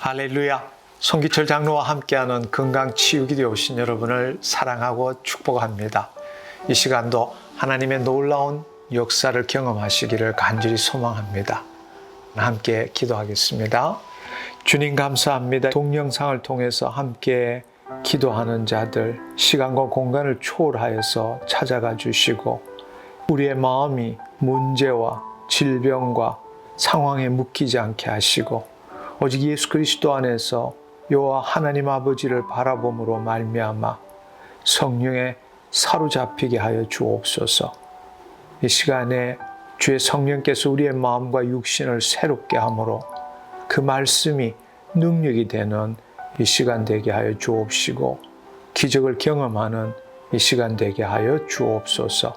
할렐루야. 송기철 장로와 함께하는 건강 치유기도에 오신 여러분을 사랑하고 축복합니다. 이 시간도 하나님의 놀라운 역사를 경험하시기를 간절히 소망합니다. 함께 기도하겠습니다. 주님 감사합니다. 동영상을 통해서 함께 기도하는 자들, 시간과 공간을 초월하여서 찾아가 주시고, 우리의 마음이 문제와 질병과 상황에 묶이지 않게 하시고, 오직 예수 그리스도 안에서 여호와 하나님 아버지를 바라봄으로 말미암아 성령에 사로잡히게 하여 주옵소서. 이 시간에 주의 성령께서 우리의 마음과 육신을 새롭게 함으로 그 말씀이 능력이 되는 이 시간 되게 하여 주옵시고 기적을 경험하는 이 시간 되게 하여 주옵소서.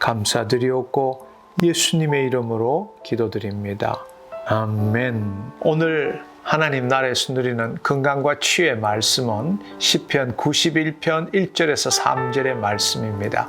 감사드리옵고 예수님의 이름으로 기도드립니다. 아멘. 오늘 하나님 나라에서 누리는 건강과 치유의 말씀은 시편 91편 1절에서 3절의 말씀입니다.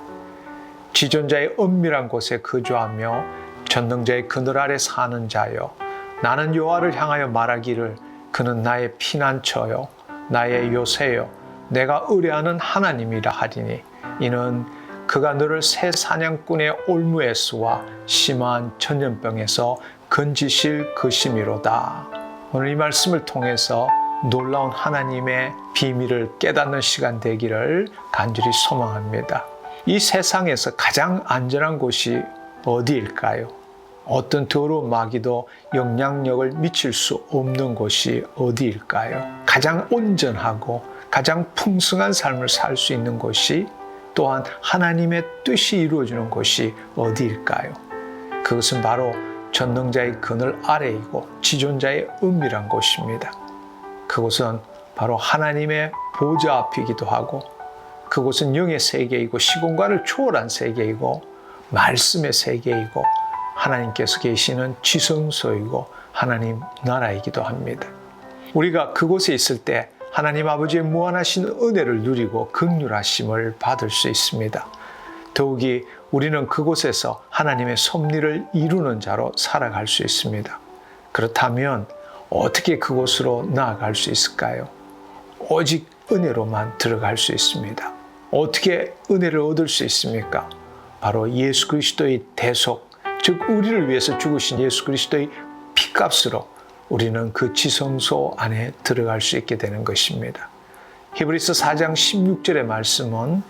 지존자의 은밀한 곳에 거주하며 전능자의 그늘 아래 사는 자여 나는 여호와를 향하여 말하기를 그는 나의 피난처요 나의 요새요 내가 의뢰하는 하나님이라 하리니 이는 그가 너를 새 사냥꾼의 올무에서와 심한 전염병에서 건지실 것이미로다. 오늘 이 말씀을 통해서 놀라운 하나님의 비밀을 깨닫는 시간 되기를 간절히 소망합니다. 이 세상에서 가장 안전한 곳이 어디일까요? 어떤 더러운 마귀도 영향력을 미칠 수 없는 곳이 어디일까요? 가장 온전하고 가장 풍성한 삶을 살 수 있는 곳이 또한 하나님의 뜻이 이루어지는 곳이 어디일까요? 그것은 바로 전능자의 그늘 아래이고 지존자의 은밀한 곳입니다. 그곳은 바로 하나님의 보좌 앞이기도 하고 그곳은 영의 세계이고 시공간을 초월한 세계이고 말씀의 세계이고 하나님께서 계시는 지성소이고 하나님 나라이기도 합니다. 우리가 그곳에 있을 때 하나님 아버지의 무한하신 은혜를 누리고 극률하심을 받을 수 있습니다. 더욱이 우리는 그곳에서 하나님의 섭리를 이루는 자로 살아갈 수 있습니다. 그렇다면 어떻게 그곳으로 나아갈 수 있을까요? 오직 은혜로만 들어갈 수 있습니다. 어떻게 은혜를 얻을 수 있습니까? 바로 예수 그리스도의 대속, 즉 우리를 위해서 죽으신 예수 그리스도의 피값으로 우리는 그 지성소 안에 들어갈 수 있게 되는 것입니다. 히브리서 4장 16절의 말씀은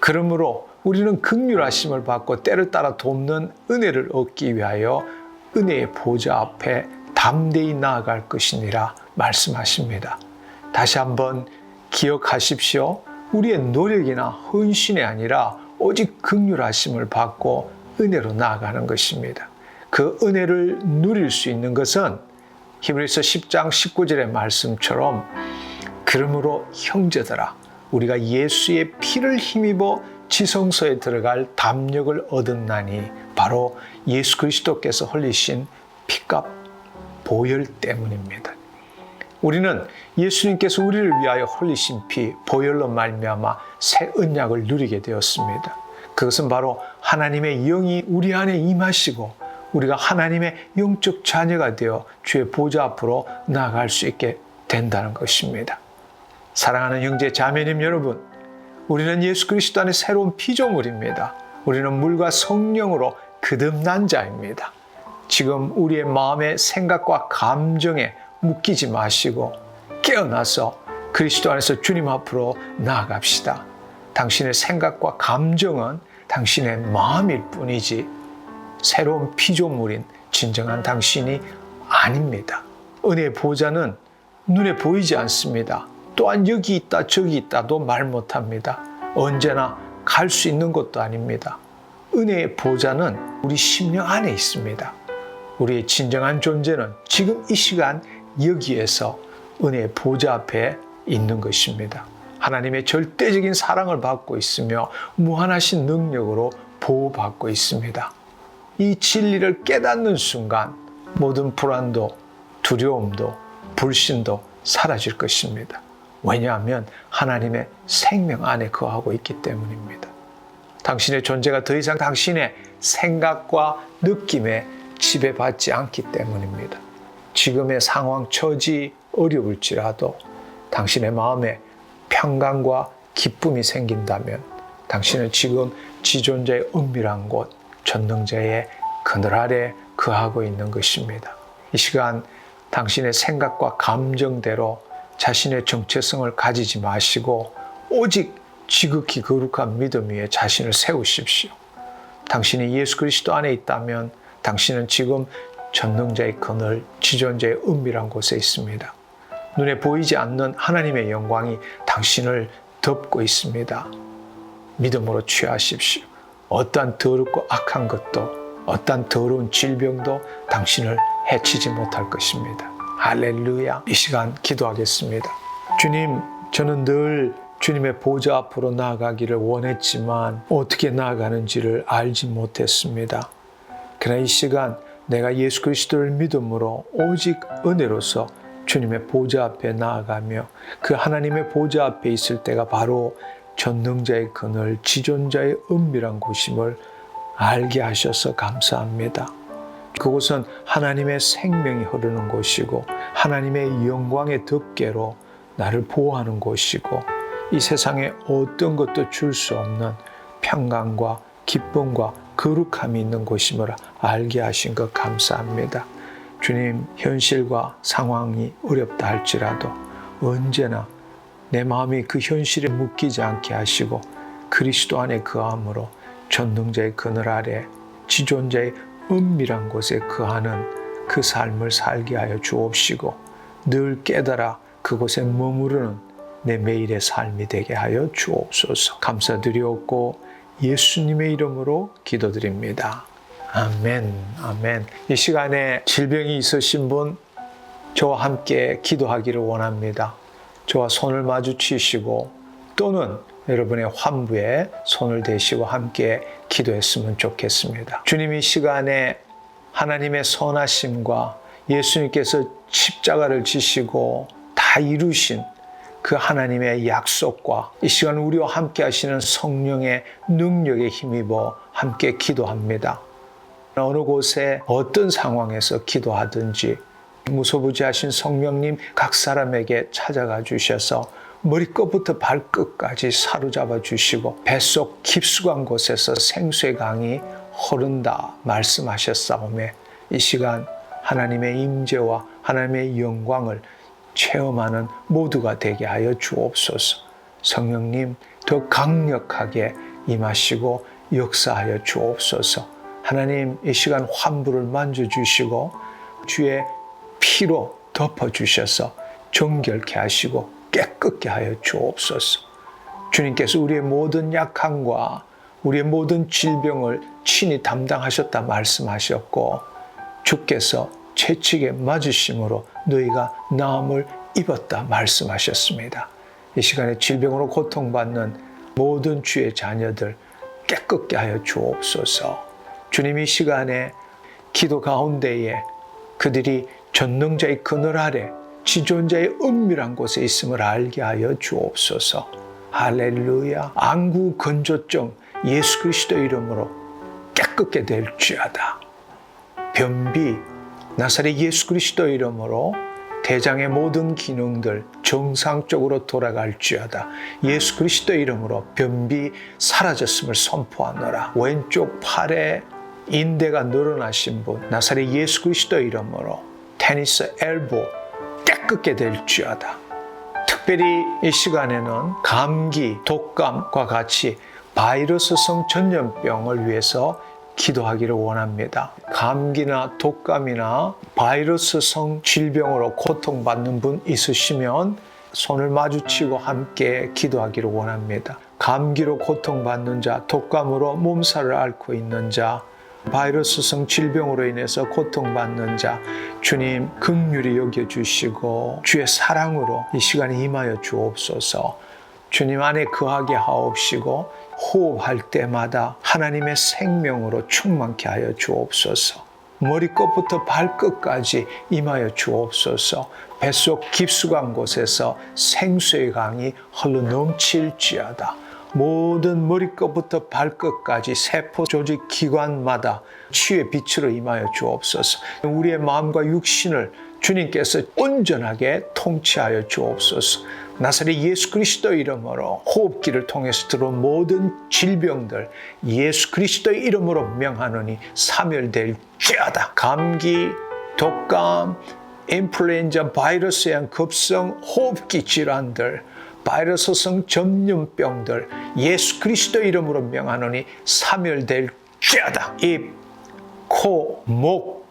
그러므로 우리는 극률하심을 받고 때를 따라 돕는 은혜를 얻기 위하여 은혜의 보좌 앞에 담대히 나아갈 것이니라 말씀하십니다. 다시 한번 기억하십시오. 우리의 노력이나 헌신이 아니라 오직 극률하심을 받고 은혜로 나아가는 것입니다. 그 은혜를 누릴 수 있는 것은 히브리서 10장 19절의 말씀처럼 그러므로 형제들아 우리가 예수의 피를 힘입어 지성소에 들어갈 담력을 얻었나니 바로 예수 그리스도께서 흘리신 피값 보혈 때문입니다. 우리는 예수님께서 우리를 위하여 흘리신 피 보혈로 말미암아 새 언약을 누리게 되었습니다. 그것은 바로 하나님의 영이 우리 안에 임하시고 우리가 하나님의 영적 자녀가 되어 주의 보좌 앞으로 나아갈 수 있게 된다는 것입니다. 사랑하는 형제 자매님 여러분, 우리는 예수 그리스도 안에 새로운 피조물입니다. 우리는 물과 성령으로 거듭난 자입니다. 지금 우리의 마음의 생각과 감정에 묶이지 마시고 깨어나서 그리스도 안에서 주님 앞으로 나아갑시다. 당신의 생각과 감정은 당신의 마음일 뿐이지 새로운 피조물인 진정한 당신이 아닙니다. 은혜의 보좌는 눈에 보이지 않습니다. 또한 여기 있다 저기 있다도 말 못합니다. 언제나 갈 수 있는 것도 아닙니다. 은혜의 보좌는 우리 심령 안에 있습니다. 우리의 진정한 존재는 지금 이 시간 여기에서 은혜의 보좌 앞에 있는 것입니다. 하나님의 절대적인 사랑을 받고 있으며 무한하신 능력으로 보호받고 있습니다. 이 진리를 깨닫는 순간 모든 불안도 두려움도 불신도 사라질 것입니다. 왜냐하면 하나님의 생명 안에 거하고 있기 때문입니다. 당신의 존재가 더 이상 당신의 생각과 느낌에 지배받지 않기 때문입니다. 지금의 상황, 처지, 어려울지라도 당신의 마음에 평강과 기쁨이 생긴다면 당신은 지금 지존자의 은밀한 곳 전능자의 그늘 아래 거하고 있는 것입니다. 이 시간 당신의 생각과 감정대로 자신의 정체성을 가지지 마시고 오직 지극히 거룩한 믿음 위에 자신을 세우십시오. 당신이 예수 그리스도 안에 있다면 당신은 지금 전능자의 그늘, 지존자의 은밀한 곳에 있습니다. 눈에 보이지 않는 하나님의 영광이 당신을 덮고 있습니다. 믿음으로 취하십시오. 어떠한 더럽고 악한 것도 어떠한 더러운 질병도 당신을 해치지 못할 것입니다. 할렐루야. 이 시간 기도하겠습니다. 주님, 저는 늘 주님의 보좌 앞으로 나아가기를 원했지만 어떻게 나아가는지를 알지 못했습니다. 그러나 이 시간 내가 예수 그리스도를 믿음으로 오직 은혜로서 주님의 보좌 앞에 나아가며 그 하나님의 보좌 앞에 있을 때가 바로 전능자의 그늘, 지존자의 은밀한 곳임을 알게 하셔서 감사합니다. 그곳은 하나님의 생명이 흐르는 곳이고 하나님의 영광의 덮개로 나를 보호하는 곳이고 이 세상에 어떤 것도 줄 수 없는 평강과 기쁨과 거룩함이 있는 곳임을 알게 하신 것 감사합니다. 주님, 현실과 상황이 어렵다 할지라도 언제나 내 마음이 그 현실에 묶이지 않게 하시고 그리스도 안에 거함으로 전능자의 그늘 아래 지존자의 은밀한 곳에 거하는 그 삶을 살게 하여 주옵시고 늘 깨달아 그곳에 머무르는 내 매일의 삶이 되게 하여 주옵소서 감사드리옵고 예수님의 이름으로 기도드립니다. 아멘, 아멘. 이 시간에 질병이 있으신 분, 저와 함께 기도하기를 원합니다. 저와 손을 마주치시고 또는 여러분의 환부에 손을 대시고 함께 기도했으면 좋겠습니다. 주님 이 시간에 하나님의 선하심과 예수님께서 십자가를 지시고 다 이루신 그 하나님의 약속과 이 시간 우리와 함께 하시는 성령의 능력에 힘입어 함께 기도합니다. 어느 곳에 어떤 상황에서 기도하든지 무소부지하신 성령님 각 사람에게 찾아가 주셔서 머리끝부터 발끝까지 사로잡아 주시고 뱃속 깊숙한 곳에서 생수의 강이 흐른다 말씀하셨사오매 이 시간 하나님의 임재와 하나님의 영광을 체험하는 모두가 되게 하여 주옵소서. 성령님 더 강력하게 임하시고 역사하여 주옵소서. 하나님 이 시간 환부를 만져 주시고 주의 피로 덮어 주셔서 정결케 하시고 깨끗게 하여 주옵소서. 주님께서 우리의 모든 약함과 우리의 모든 질병을 친히 담당하셨다 말씀하셨고 주께서 채찍에 맞으심으로 너희가 나음을 입었다 말씀하셨습니다. 이 시간에 질병으로 고통받는 모든 주의 자녀들 깨끗게 하여 주옵소서. 주님 이 시간에 기도 가운데에 그들이 전능자의 그늘 아래 지존자의 은밀한 곳에 있음을 알게 하여 주옵소서. 할렐루야. 안구 건조증 예수 그리스도 이름으로 깨끗게 될지어다. 변비 나사렛 예수 그리스도 이름으로 대장의 모든 기능들 정상적으로 돌아갈지어다. 예수 그리스도 이름으로 변비 사라졌음을 선포하노라. 왼쪽 팔에 인대가 늘어나신 분 나사렛 예수 그리스도 이름으로 테니스 엘보 깨끗게 될지어다. 특별히 이 시간에는 감기, 독감과 같이 바이러스성 전염병을 위해서 기도하기를 원합니다. 감기나 독감이나 바이러스성 질병으로 고통받는 분 있으시면 손을 마주치고 함께 기도하기를 원합니다. 감기로 고통받는 자, 독감으로 몸살을 앓고 있는 자, 바이러스성 질병으로 인해서 고통받는 자, 주님 긍휼히 여겨 주시고 주의 사랑으로 이 시간에 임하여 주옵소서. 주님 안에 거하게 하옵시고 호흡할 때마다 하나님의 생명으로 충만케 하여 주옵소서. 머리끝부터 발끝까지 임하여 주옵소서. 뱃속 깊숙한 곳에서 생수의 강이 흘러 넘칠지어다. 모든 머리끝부터 발끝까지 세포 조직 기관마다 치유의 빛으로 임하여 주옵소서. 우리의 마음과 육신을 주님께서 온전하게 통치하여 주옵소서. 나사렛 예수 그리스도 이름으로 호흡기를 통해서 들어온 모든 질병들 예수 그리스도 이름으로 명하노니 사멸될 죄하다. 감기, 독감, 인플루엔자 바이러스에 의한 급성 호흡기 질환들 바이러스성 전염병들 예수 그리스도 이름으로 명하노니 사멸될 죄하다. 입, 코, 목,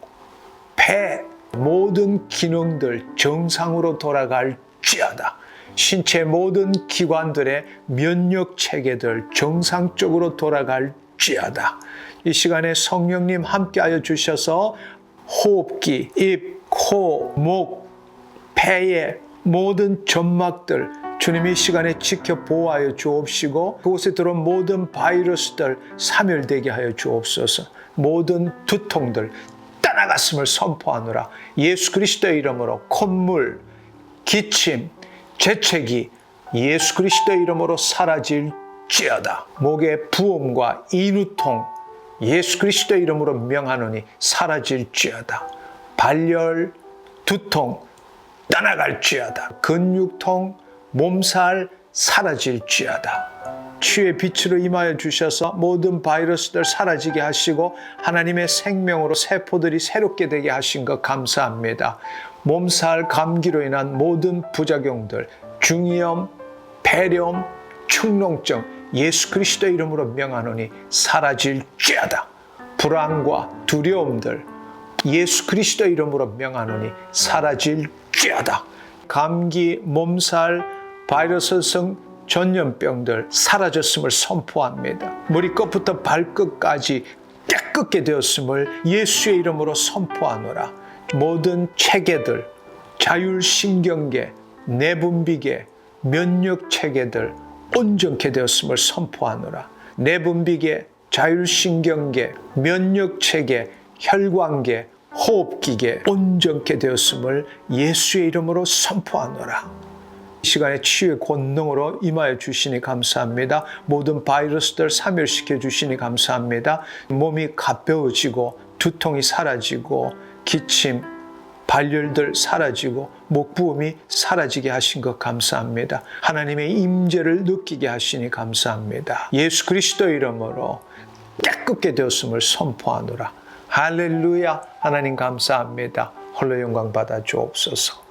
폐 모든 기능들 정상으로 돌아갈 죄하다. 신체 모든 기관들의 면역 체계들 정상적으로 돌아갈 죄하다. 이 시간에 성령님 함께하여 주셔서 호흡기, 입, 코, 목, 폐의 모든 점막들 주님이 이 시간에 지켜 보호하여 주옵시고 그곳에 들어온 모든 바이러스들 사멸되게 하여 주옵소서. 모든 두통들 떠나갔음을 선포하노라. 예수 그리스도의 이름으로 콧물, 기침, 재채기 예수 그리스도의 이름으로 사라질지어다. 목의 부음과 인후통 예수 그리스도의 이름으로 명하노니 사라질지어다. 발열, 두통 떠나갈지어다. 근육통, 몸살 사라질지어다. 치유의 빛으로 임하여 주셔서 모든 바이러스들 사라지게 하시고 하나님의 생명으로 세포들이 새롭게 되게 하신 것 감사합니다. 몸살, 감기로 인한 모든 부작용들, 중이염, 폐렴, 축농증 예수 그리스도 이름으로 명하노니 사라질지어다. 불안과 두려움들 예수 그리스도 이름으로 명하노니 사라질지어다. 감기, 몸살, 바이러스성 전염병들 사라졌음을 선포합니다. 머리끝부터 발끝까지 깨끗게 되었음을 예수의 이름으로 선포하노라. 모든 체계들, 자율신경계, 내분비계, 면역체계들 온전케 되었음을 선포하노라. 내분비계, 자율신경계, 면역체계, 혈관계, 호흡기계 온전케 되었음을 예수의 이름으로 선포하노라. 이 시간에 치유의 권능으로 임하여 주시니 감사합니다. 모든 바이러스들 사멸시켜 주시니 감사합니다. 몸이 가벼워지고 두통이 사라지고 기침, 발열들 사라지고 목부음이 사라지게 하신 것 감사합니다. 하나님의 임재를 느끼게 하시니 감사합니다. 예수 그리스도 이름으로 깨끗게 되었음을 선포하노라. 할렐루야. 하나님 감사합니다. 홀로 영광 받아 주옵소서.